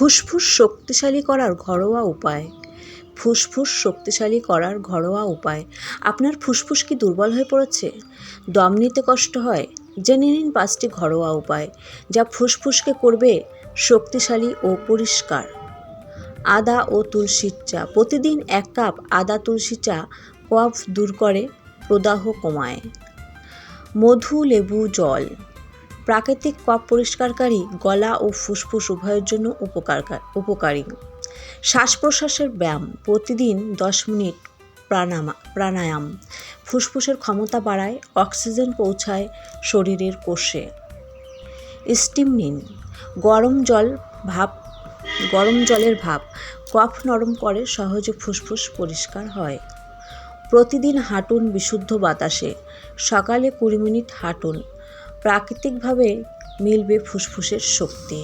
ফুসফুস শক্তিশালী করার ঘরোয়া উপায়। ফুসফুস শক্তিশালী করার ঘরোয়া উপায়। আপনার ফুসফুস কি দুর্বল হয়ে পড়েছে? দম নিতে কষ্ট হয়? জেনে নিন পাঁচটি ঘরোয়া উপায়, যা ফুসফুসকে করবে শক্তিশালী ও পরিষ্কার। আদা ও তুলসীর চা, প্রতিদিন এক কাপ আদা তুলসী চা কফ দূর করে, প্রদাহ কমায়। মধু, লেবু, জল। প্রাকৃতিক কফ পরিষ্কারকারী গলা ও ফুসফুস উভয়ের জন্য উপকার উপকারী। শ্বাস প্রশ্বাসের ব্যায়াম, প্রতিদিন দশ মিনিট প্রাণামা প্রাণায়াম। ফুসফুসের ক্ষমতা বাড়ায়, অক্সিজেন পৌঁছায় শরীরের কোষে। স্টিম নিন। গরম জল ভাপ গরম জলের ভাপ কফ নরম করে সহজে ফুসফুস পরিষ্কার হয়। প্রতিদিন হাঁটুন বিশুদ্ধ বাতাসে। সকালে কুড়ি মিনিট হাঁটুন। প্রাকৃতিকভাবে মিলবে ফুসফুসের শক্তি।